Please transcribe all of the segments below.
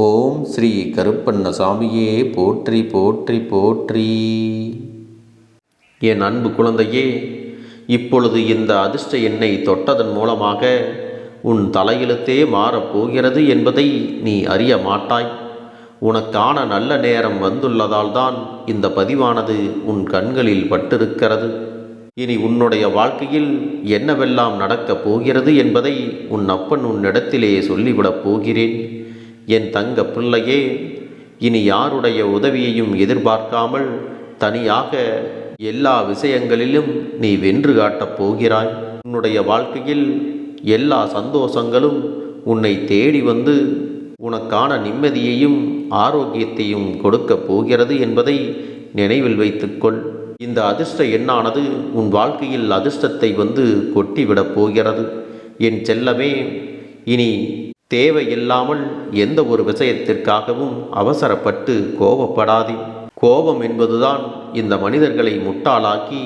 ஓம் ஸ்ரீ கருப்பண்ணசாமியே போற்றி போற்றி போற்றி. என் அன்பு குழந்தையே இப்பொழுது இந்த அதிர்ஷ்ட எண்ணை தொட்டதன் மூலமாக உன் தலையெழுத்தே மாறப்போகிறது என்பதை நீ அறிய மாட்டாய். உனக்கான நல்ல நேரம் வந்துள்ளதால் தான் இந்த பதிவானது உன் கண்களில் பட்டிருக்கிறது. இனி உன்னுடைய வாழ்க்கையில் என்னவெல்லாம் நடக்கப் போகிறது என்பதை உன் அப்பன் உன்னிடத்திலே சொல்லிவிடப் போகிறேன். என் தங்க பிள்ளையே இனி யாருடைய உதவியையும் எதிர்பார்க்காமல் தனியாக எல்லா விஷயங்களிலும் நீ வென்று காட்டப் போகிறாய். உன்னுடைய வாழ்க்கையில் எல்லா சந்தோஷங்களும் உன்னை தேடி வந்து உனக்கான நிம்மதியையும் ஆரோக்கியத்தையும் கொடுக்கப் போகிறது என்பதை நினைவில் வைத்துக்கொள். இந்த அதிர்ஷ்ட எண்ணானது உன் வாழ்க்கையில் அதிர்ஷ்டத்தை வந்து கொட்டிவிடப் போகிறது. என் செல்லமே இனி தேவையில்லாமல் எந்த ஒரு விஷயத்திற்காகவும் அவசரப்பட்டு கோபப்படாதே. கோபம் என்பதுதான் இந்த மனிதர்களை முட்டாளாக்கி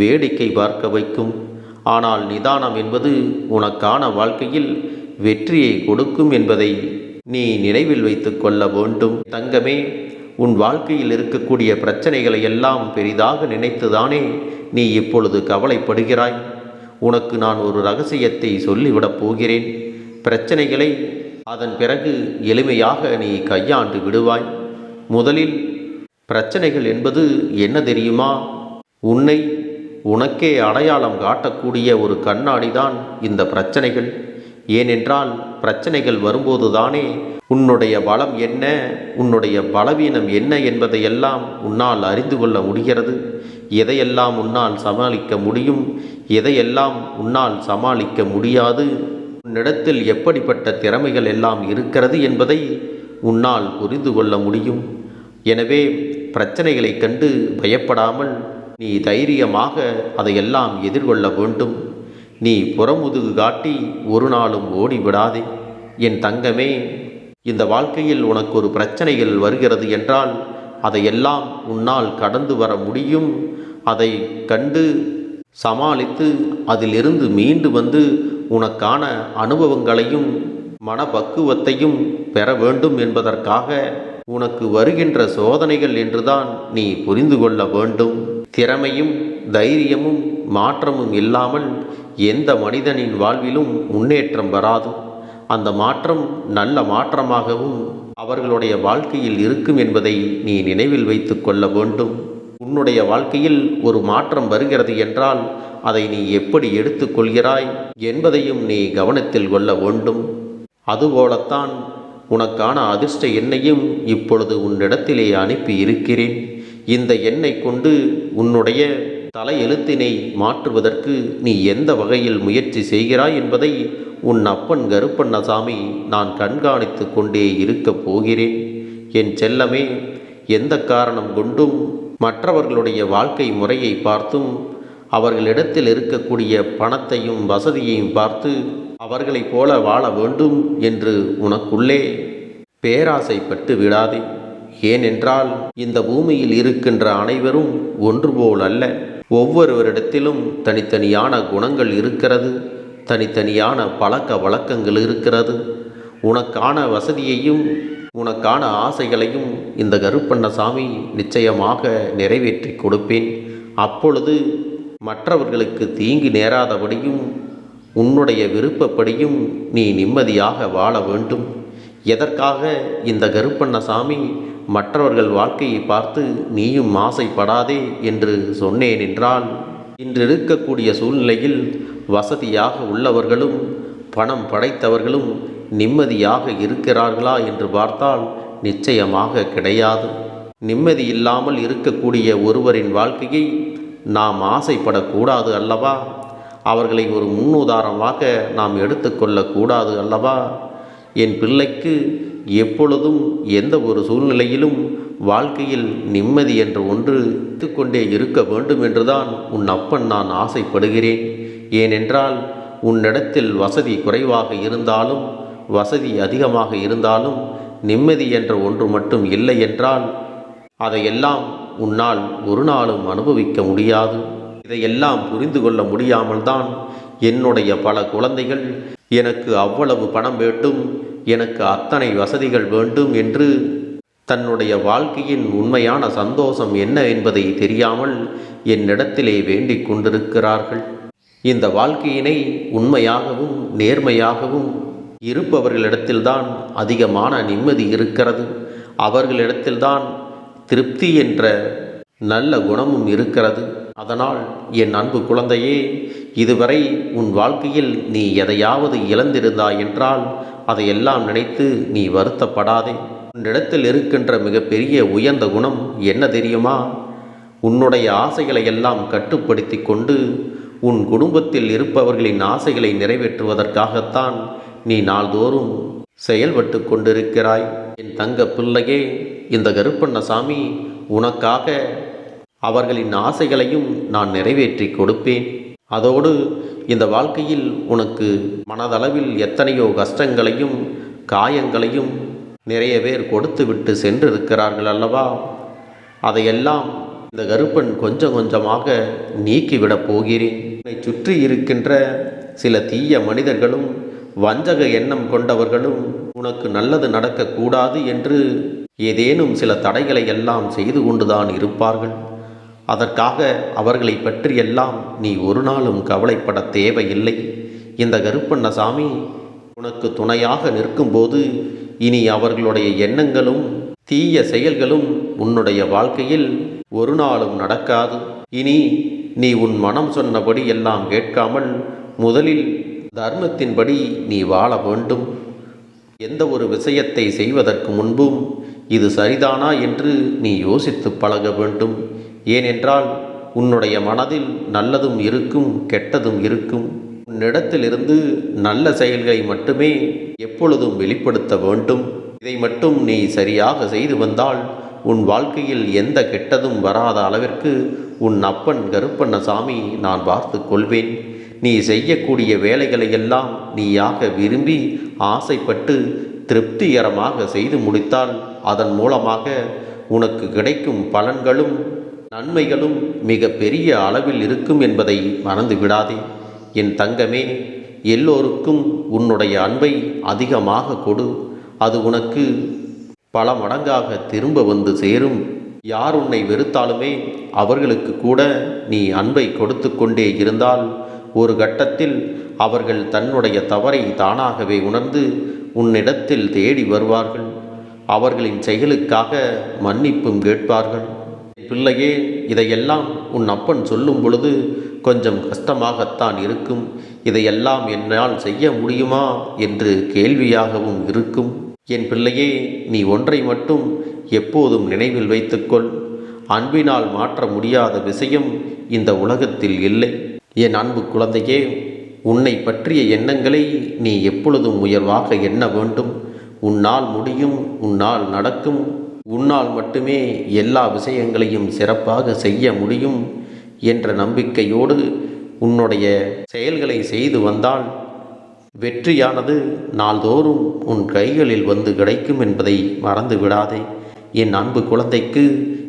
வேடிக்கை பார்க்க வைக்கும். ஆனால் நிதானம் என்பது உனக்கான வாழ்க்கையில் வெற்றியை கொடுக்கும் என்பதை நீ நினைவில் வைத்து கொள்ள வேண்டும். தங்கமே உன் வாழ்க்கையில் இருக்கக்கூடிய பிரச்சனைகளை எல்லாம் பெரிதாக நினைத்துதானே நீ இப்பொழுது கவலைப்படுகிறாய்? உனக்கு நான் ஒரு ரகசியத்தை சொல்லிவிடப் போகிறேன். பிரச்சனைகளை அதன் பிறகு எளிமையாக நீ கையாண்டு விடுவாய். முதலில் பிரச்சனைகள் என்பது என்ன தெரியுமா? உன்னை உனக்கே அடையாளம் காட்டக்கூடிய ஒரு கண்ணாடி தான் இந்த பிரச்சனைகள். ஏனென்றால் பிரச்சனைகள் வரும்போது தானே உன்னுடைய பலம் என்ன உன்னுடைய பலவீனம் என்ன என்பதையெல்லாம் உன்னால் அறிந்து கொள்ள முடிகிறது. எதையெல்லாம் உன்னால் சமாளிக்க முடியும் எதையெல்லாம் உன்னால் சமாளிக்க முடியாது உன்னிடத்தில் எப்படிப்பட்ட திறமைகள் எல்லாம் இருக்கிறது என்பதை உன்னால் புரிந்து கொள்ள முடியும். எனவே பிரச்சனைகளை கண்டு பயப்படாமல் நீ தைரியமாக அதையெல்லாம் எதிர்கொள்ள வேண்டும். நீ புறமுதுகு காட்டி ஒரு நாளும் ஓடிவிடாதே. என் தங்கமே இந்த வாழ்க்கையில் உனக்கு ஒரு பிரச்சனைகள் வருகிறது என்றால் அதையெல்லாம் உன்னால் கடந்து வர முடியும். அதை கண்டு சமாளித்து அதிலிருந்து மீண்டு வந்து உனக்கான அனுபவங்களையும் மனப்பக்குவத்தையும் பெற வேண்டும் என்பதற்காக உனக்கு வருகின்ற சோதனைகள் என்றுதான் நீ புரிந்து கொள்ள வேண்டும். திறமையும் தைரியமும் மாற்றமும் இல்லாமல் எந்த மனிதனின் வாழ்விலும் முன்னேற்றம் வராது. அந்த மாற்றம் நல்ல மாற்றமாகவும் அவர்களுடைய வாழ்க்கையில் இருக்கும் என்பதை நீ நினைவில் வைத்து கொள்ள வேண்டும். உன்னுடைய வாழ்க்கையில் ஒரு மாற்றம் வருகிறது என்றால் அதை நீ எப்படி எடுத்துக்கொள்கிறாய் என்பதையும் நீ கவனத்தில் கொள்ள வேண்டும். அதுபோலத்தான் உனக்கான அதிர்ஷ்ட எண்ணையும் இப்பொழுது உன்னிடத்திலே அனுப்பி இருக்கிறேன். இந்த எண்ணை கொண்டு உன்னுடைய தலையெழுத்தினை மாற்றுவதற்கு நீ எந்த வகையில் முயற்சி செய்கிறாய் என்பதை உன் அப்பன் கருப்பண்ணசாமி நான் கண்காணித்து கொண்டே இருக்கப் போகிறேன். என் செல்லமே எந்த காரணம் கொண்டும் மற்றவர்களுடைய வாழ்க்கை முறையை பார்த்தும் அவர்களிடத்தில் இருக்கக்கூடிய பணத்தையும் வசதியையும் பார்த்து அவர்களைப் போல வாழ வேண்டும் என்று உனக்குள்ளே பேராசைப்பட்டு விடாதே. ஏனென்றால் இந்த பூமியில் இருக்கின்ற அனைவரும் ஒன்று போல் அல்ல. ஒவ்வொருவரிடத்திலும் தனித்தனியான குணங்கள் இருக்கிறது தனித்தனியான பழக்க வழக்கங்கள் இருக்கிறது. உனக்கான வசதியையும் உனக்கான ஆசைகளையும் இந்த கருப்பண்ணசாமி நிச்சயமாக நிறைவேற்றி கொடுப்பேன். அப்பொழுது மற்றவர்களுக்கு தீங்கு நேராதபடியும் உன்னுடைய விருப்பப்படியும் நீ நிம்மதியாக வாழ வேண்டும். எதற்காக இந்த கருப்பண்ணசாமி மற்றவர்கள் வாழ்க்கையை பார்த்து நீயும் ஆசைப்படாதே என்று சொன்னேன் என்றால் இன்று இருக்கக்கூடிய சூழ்நிலையில் வசதியாக உள்ளவர்களும் பணம் படைத்தவர்களும் நிம்மதியாக இருக்கிறார்களா என்று பார்த்தால் நிச்சயமாக கிடையாது. நிம்மதி இல்லாமல் இருக்கக்கூடிய ஒருவரின் வாழ்க்கையை நாம் ஆசைப்படக்கூடாது அல்லவா? அவர்களை ஒரு முன்னுதாரணமாக நாம் எடுத்துக்கொள்ளக்கூடாது அல்லவா? என் பிள்ளைக்கு எப்பொழுதும் எந்த ஒரு சூழ்நிலையிலும் வாழ்க்கையில் நிம்மதி என்ற ஒன்று கொண்டே இருக்க வேண்டும் என்றுதான் உன் அப்பன் நான் ஆசைப்படுகிறேன். ஏனென்றால் உன்னிடத்தில் வசதி குறைவாக இருந்தாலும் வசதி அதிகமாக இருந்தாலும் நிம்மதி என்ற ஒன்று மட்டும் இல்லை என்றால் அதையெல்லாம் உன்னால் ஒரு நாளும் அனுபவிக்க முடியாது. இதையெல்லாம் புரிந்து கொள்ள முடியாமல் தான் என்னுடைய பல குழந்தைகள் எனக்கு அவ்வளவு பணம் வேண்டும் எனக்கு அத்தனை வசதிகள் வேண்டும் என்று தன்னுடைய வாழ்க்கையின் உண்மையான சந்தோஷம் என்ன என்பதை தெரியாமல் என்னிடத்திலே வேண்டிக் கொண்டிருக்கிறார்கள். இந்த வாழ்க்கையினை உண்மையாகவும் நேர்மையாகவும் இருப்பவர்களிடத்தில்தான் அதிகமான நிம்மதி இருக்கிறது. அவர்களிடத்தில்தான் திருப்தி என்ற நல்ல குணமும் இருக்கிறது. அதனால் என் அன்பு குழந்தையே இதுவரை உன் வாழ்க்கையில் நீ எதையாவது இழந்திருந்தாய் என்றால் அதையெல்லாம் நினைத்து நீ வருத்தப்படாதே. உன்னிடத்தில் இருக்கின்ற மிகப்பெரிய உயர்ந்த குணம் என்ன தெரியுமா? உன்னுடைய ஆசைகளை எல்லாம் கட்டுப்படுத்தி கொண்டு உன் குடும்பத்தில் இருப்பவர்களின் ஆசைகளை நிறைவேற்றுவதற்காகத்தான் நீ நாள்தோறும் செயல்பட்டு கொண்டிருக்கிறாய். என் தங்க பிள்ளையே இந்த கருப்பண்ணசாமி உனக்காக அவர்களின் ஆசைகளையும் நான் நிறைவேற்றி கொடுப்பேன். அதோடு இந்த வாழ்க்கையில் உனக்கு மனதளவில் எத்தனையோ கஷ்டங்களையும் காயங்களையும் நிறைய பேர் கொடுத்துவிட்டு சென்றிருக்கிறார்கள் அல்லவா? அதையெல்லாம் இந்த கருப்பன் கொஞ்சம் கொஞ்சமாக நீக்கிவிடப் போகிறேன். உன்னை சுற்றி இருக்கின்ற சில தீய மனிதர்களும் வஞ்சக எண்ணம் கொண்டவர்களும் உனக்கு நல்லது நடக்கக்கூடாது என்று ஏதேனும் சில தடைகளை எல்லாம் செய்து கொண்டுதான் இருப்பார்கள். அதற்காக அவர்களை பற்றியெல்லாம் நீ ஒரு நாளும் கவலைப்பட தேவையில்லை. இந்த கருப்பண்ணசாமி உனக்கு துணையாக நிற்கும்போது இனி அவர்களுடைய எண்ணங்களும் தீய செயல்களும் உன்னுடைய வாழ்க்கையில் ஒரு நாளும் நடக்காது. இனி நீ உன் மனம் சொன்னபடி எல்லாம் கேட்காமல் முதலில் தர்மத்தின்படி நீ வாழ வேண்டும். எந்த ஒரு விஷயத்தை செய்வதற்கு முன்பும் இது சரிதானா என்று நீ யோசித்து பழக வேண்டும். ஏனென்றால் உன்னுடைய மனதில் நல்லதும் இருக்கும் கெட்டதும் இருக்கும். உன்னிடத்திலிருந்து நல்ல செயல்களை மட்டுமே எப்பொழுதும் வெளிப்படுத்த வேண்டும். இதை மட்டும் நீ சரியாக செய்து வந்தால் உன் வாழ்க்கையில் எந்த கெட்டதும் வராத அளவிற்கு உன் அப்பன் கருப்பண்ணசாமி நான் பார்த்து கொள்வேன். நீ செய்யக்கூடிய வேலைகளை எல்லாம் நீயாக விரும்பி ஆசைப்பட்டு திருப்திகரமாக செய்து முடித்தால் அதன் மூலமாக உனக்கு கிடைக்கும் பலன்களும் நன்மைகளும் மிக பெரிய அளவில் இருக்கும் என்பதை மறந்து விடாதே. என் தங்கமே எல்லோருக்கும் உன்னுடைய அன்பை அதிகமாக கொடு. அது உனக்கு பல மடங்காக திரும்ப வந்து சேரும். யார் உன்னை வெறுத்தாலுமே அவர்களுக்கு கூட நீ அன்பை கொடுத்து கொண்டே இருந்தால் ஒரு கட்டத்தில் அவர்கள் தன்னுடைய தவறை தானாகவே உணர்ந்து உன்னிடத்தில் தேடி வருவார்கள். அவர்களின் செயலுக்காக மன்னிப்பும் கேட்பார்கள். பிள்ளையே இதையெல்லாம் உன் அப்பன் சொல்லும் பொழுது கொஞ்சம் கஷ்டமாகத்தான் இருக்கும். இதையெல்லாம் என்னால் செய்ய முடியுமா என்று கேள்வியாகவும் இருக்கும். என் பிள்ளையே நீ ஒன்றை மட்டும் எப்போதும் நினைவில் வைத்துக்கொள். அன்பினால் மாற்ற முடியாத விஷயம் இந்த உலகத்தில் இல்லை. என் அன்பு குழந்தையே உன்னை பற்றிய எண்ணங்களை நீ எப்பொழுதும் உயர்வாக எண்ண வேண்டும். உன்னால் முடியும் உன்னால் நடக்கும். உன்னால் மட்டுமே எல்லா விஷயங்களையும் சிறப்பாக செய்ய முடியும் என்ற நம்பிக்கையோடு உன்னுடைய செயல்களை செய்து வந்தால் வெற்றியானது நாள்தோறும் உன் கைகளில் வந்து கிடைக்கும் என்பதை மறந்து விடாதே. என் அன்பு குழந்தைக்கு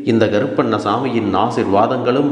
இந்த கருப்பண்ண சாமியின் ஆசிர்வாதங்களும்